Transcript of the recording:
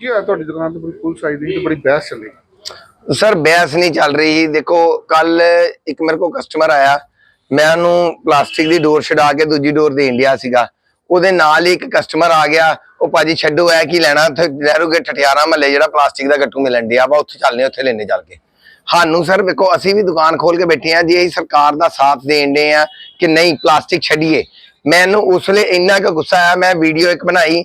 ਕੀ ਹੋਇਆ ਤੁਹਾਡੀ ਦੁਕਾਨ ਤੇ? ਪੂਰੀ ਪੁਲਿਸ ਆਈ ਦੀ ਤੇ ਬੜੀ ਬਹਿਸ ਚੱਲੀ। ਸਰ, ਬਹਿਸ ਨਹੀਂ ਚੱਲ ਰਹੀ ਦੇਖੋ, ਕੱਲ ਇੱਕ ਮੇਰੇ ਕੋਲ ਕਸਟਮਰ ਆਇਆ। ਮੈਂ ਉਹਨੂੰ ਪਲਾਸਟਿਕ ਦੀ ਡੋਰ ਛਡਾ ਕੇ ਦੂਜੀ ਡੋਰ ਦੇਣ ਡਿਆ ਸੀਗਾ। ਉਹਦੇ ਨਾਲ ਹੀ ਇੱਕ ਕਸਟਮਰ ਆ ਗਿਆ। ਉਹ ਭਾਜੀ, ਛੱਡੋ ਐ ਕੀ ਲੈਣਾ? ਉੱਥੇ ਨਹਿਰੂਗੇ ਠਠਿਆਰਾ ਮਹੱਲੇ ਜਿਹੜਾ ਪਲਾਸਟਿਕ ਦਾ ਗੱਟੂ ਮਿਲਣ ਡਿਆ ਵਾ। ਉੱਥੇ ਚੱਲਨੇ, ਉੱਥੇ ਲੈਣੇ ਚੱਲ ਕੇ। ਸਾਨੂੰ ਸਰ, ਵੇਖੋ, ਅਸੀਂ ਵੀ ਦੁਕਾਨ ਖੋਲ ਕੇ ਬੈਠੇ ਆ ਜੇ ਅਸੀਂ ਸਰਕਾਰ ਦਾ ਸਾਥ ਦੇਣ ਦੇ ਆ ਕਿ ਨਹੀਂ, ਪਲਾਸਟਿਕ ਛੱਡੀਏ। ਮੈਨੂੰ ਉਸ ਵੇਲੇ ਇੰਨਾ ਕੁ ਗੁੱਸਾ ਆਇਆ। ਮੈਂ ਵੀਡੀਓ ਇੱਕ ਬਣਾਈ।